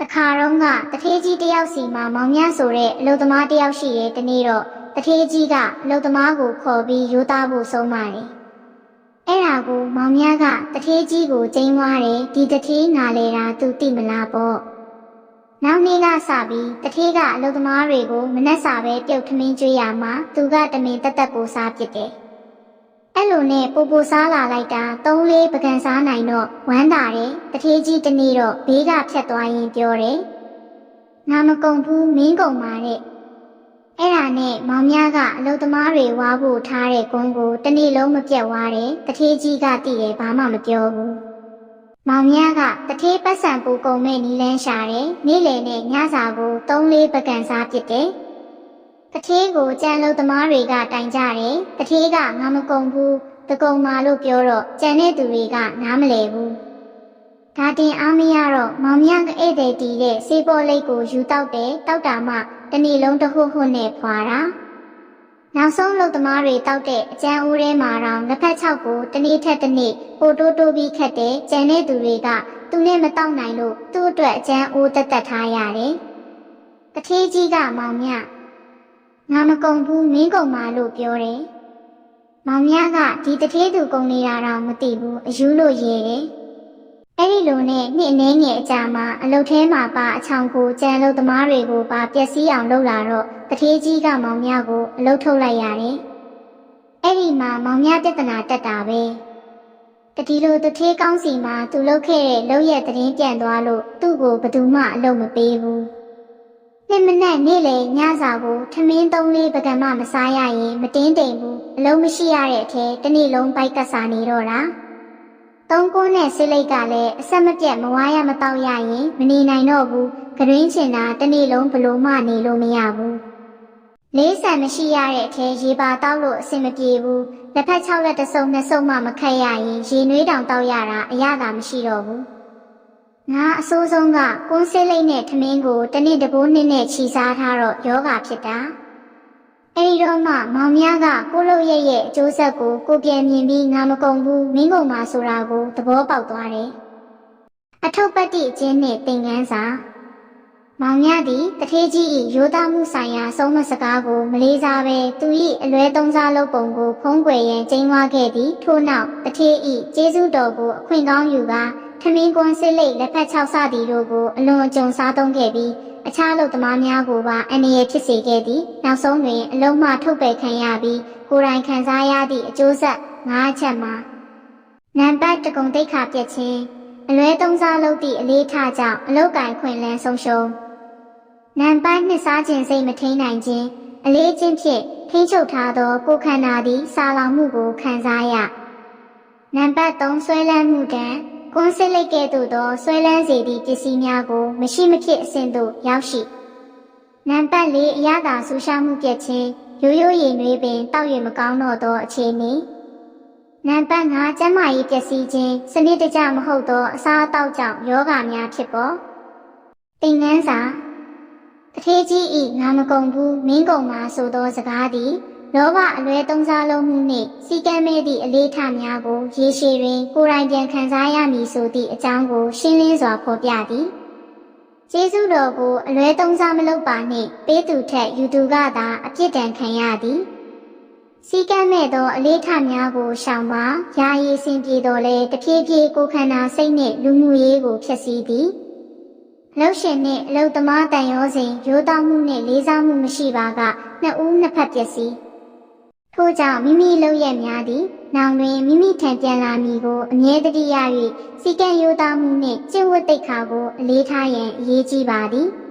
တခါတော့ကတထေးကြီးတယောက်စီမှာမောင်မြဆိုတဲ့အလုသမားတယောက်ရှိရဲ့တနေ့တော့တထေးကြီးကအလုသမားကိုခေါ်ပြီးရိုးသားဖို့ဆုံးပါတယ်အဲ့ဒါကိုမောင်မြကတထေးကြီးကိုကျိန်းသွားတယ်ဒီတထေးနာလေတာသူသိမလားပေါ့နောက်နေ့ကစပြီးတထေးကအလုသမားတွေကိုမနှက်စာပဲပြုတ်ထမင်းကျွေးရမှာသူကတမင်တက်တက်ကိုစားပစ်တယ် အဲ့လိုနဲ့ပူပူစားလာလိုက်တာသုံးလေးပကံစားနိုင်တော့ဝမ်းတာတယ်တထေးကြီးတနေ့တော့ဘေးကဖြတ်သွားရင်ပြောတယ်ငါမကုံဘူးမင်းကုံပါတဲ့အဲ့ဒါနဲ့မောင်မြကအလုသမားတွေဝါဖို့ထားတဲ့ကုန်းကိုတနေ့လုံးမပြတ်ဝါတယ်တထေးကြီးကတည်တယ်ဘာမှမပြောဘူးမောင်မြကတထေးပတ်စံပူကုံမဲ့နီလန်းရှာတယ်နေ့လယ်နဲ့ညစာကိုသုံးလေးပကံစားပစ်တယ် တထေးကိုကြံလုသမားတွေကတိုင်ကြတယ်တထေးကငါမကုံဘူးတကုံမာလို့ပြောတော့ကြံတဲ့သူတွေကနားမလဲဘူးဒါတင်အားမရတော့မောင်မြကဧည့်သည်တီးတဲ့စေပေါ်လိတ်ကိုယူတောက်တယ်တောက်တာမှတနေ့လုံးတဟုတ်ဟုတ်နဲ့ဖွာတာနောက်ဆုံးလုသမားတွေတောက်တဲ့အကျန်းဦးထဲမှာတော့လက်ဖက်ချောက်ကိုတနေ့ထက်တနေ့ပိုတိုးတိုးပြီးခတ်တယ်ကြံတဲ့သူတွေကသူနဲ့မတောက်နိုင်လို့သူ့အတွက်အကျန်းဦးတက်တက်ထားရတယ်တထေးကြီးကမောင်မြ ငါမကုံဘူးမင်းကုံပါလို့ပြောတယ်မောင်မြကဒီတထေးသူကုံနေတာတော့မသိဘူးအယူလို့ရေတယ်အဲ့ဒီလိုနဲ့နှစ်အနည်းငယ်အကြာမှာအလုတ်ထဲမှာပါအချောင်ကိုကြံလုသမားတွေကိုပါပျက်စီးအောင်လုပ်လာတော့တထေးကြီးကမောင်မြကိုအလုတ်ထုတ်လိုက်ရတယ်အဲ့ဒီမှာမောင်မြပြဿနာတက်တာပဲတတိလိုတထေးကောင်းစီမှာသူလုပ်ခဲ့တဲ့လုပ်ရက်သတင်းပြန်သွားလို့သူ့ကိုဘယ်သူမှအလုပ်မပေးဘူး နေ့မနက်နေ့လေညစာကိုထမင်းသုံးလေးပကံမမစားရရင်မတင်းတိမ်ဘူးအလုံးမရှိရတဲ့အထဲတစ်နေ့လုံးပိုက်ကစားနေတော့တာသုံးကိုနဲ့စိတ်လိုက်ကလည်းအဆက်မပြတ်မဝါရမတော့ရရင်မနေနိုင်တော့ဘူးဂရင်းချင်တာတစ်နေ့လုံးဘလို့မှနေလို့မရဘူးလေးဆန်မရှိရတဲ့အထဲရေပါတောက်လို့အဆင်မပြေဘူးလက်ဖက်၆လက်တစ်စုံနှစ်စုံမှမခက်ရရင်ရေနွေးတောင်တောက်ရတာအရသာမရှိတော့ဘူး ငါအစိုးဆုံးကကွန်းစိတ်လိုက်နဲ့ထမင်းကိုတနေ့တပိုးနှစ်နဲ့ခြီစားထားတော့ယောဂဖြစ်တာအဲဒီတော့မှမောင်များကကိုလိုရဲ့ရဲ့အကျိုးဆက်ကိုကိုပြန်မြင်ပြီးငါမကုံဘူးမင်းကုံပါဆိုတာကိုသဘောပေါက်သွားတယ်အထုပ်ပတ်တိအချင်းနဲ့သင်ငန်းစာမောင်မြသည်တထေးကြီး၏ရိုးသားမှုဆိုင်ရာအဆုံးမစကားကိုမလေးစားပဲသူ၏အလွဲသုံးစားလုပ်ပုံကိုဖုံးကွယ်ရန်ကျင်းဝါခဲ့သည်ထို့နောက်တထေး၏ကျေးဇူးတော်ကိုအခွင့်ကောင်းယူကာ ထမင်းကွန်းစစ်လိတ်လက်ဖက်၆စသည်တို့ကိုအလွန်အကျွံစားသုံးခဲ့ပြီးအခြားလူသမားများကိုပါအန္တရာယ်ဖြစ်စေခဲ့သည်နောက်ဆုံးတွင်အလုံးမထုတ်ပယ်ခံရပြီးကိုယ်တိုင်ခံစားရသည့်အကျိုးဆက်၅ချက်မှာနံပါတ်တကုံတိတ်ခါပြက်ခြင်းအလွဲသုံးစားလုပ်သည့်အလေးထားကြောင့်အလုတ်ကင်ခွင့်လန်းဆုံးရှုံးနံပါတ်နှစ်စားခြင်းစိတ်မထိန်နိုင်ခြင်းအလေးချင်းဖြင့်ထိန်းချုပ်ထားသောကိုယ်ခန္ဓာသည်စာလောင်မှုကိုခံစားရနံပါတ်3ဆွဲလန်းမှုတံ ကွန်စစ်လိုက်ကဲ့သို့သောဆွဲလန်းစေသည့်ပစ္စည်းများကို မရှိမဖြစ်အဆင့်သို့ရောက်ရှိနံပါတ်၄အရသာဆူရှားမှုပြက်ခြင်းရိုးရိုးရည်နွေးပင်တောက်ရမကောင်းတော့သောအခြေအနေနံပါတ်၅ကျန်းမာရေးပျက်စီးခြင်းစနစ်တကျမဟုတ်သောအစားအသောက်ကြောင့်ယောဂများဖြစ်ပေါ်သင်ငန်းစာတထေးကြီးဤငါမကုံဘူးမင်းကုံမှာဆိုသောစကားသည် လောဘအလွဲသုံးစားလုံးမှုနှင့်စီကံမဲ့သည့်အလေးထားများကိုရေရှည်တွင်ကိုယ်တိုင်ပြန်ခံစားရမည်ဆိုသည့်အကြောင်းကိုရှင်းလင်းစွာဖော်ပြသည်ကျေးဇူးတော်ကိုအလွဲသုံးစားမလုပ်ပါနှင့်ပေးသူထက်ယူသူကသာအပြစ်ဒဏ်ခံရသည်စီကံမဲ့သောအလေးထားများကိုရှောင်ပါယာယီစင်ပြေတော်လဲတဖြည်းဖြည်းကိုယ်ခန္ဓာစိတ်နှင့်လူမှုရေးကိုဖျက်ဆီးသည်လှုပ်ရှင်နှင့်အလုတ်သမားတန်ရောစဉ်ရိုးသားမှုနှင့်လေးစားမှုမရှိပါကနှစ်ဦးနှစ်ဖက်ပျက်စီး ထို့ကြောင့်မိမိလုပ်ရများသည်နောင်တွင်မိမိထံပြန်လာမည်ကိုအမြဲတည်းရ၍စီကံရိုးသားမှုနှင့်ကျင့်ဝတ်သိက္ခာကိုအလေးထားရန်အရေးကြီးပါသည်။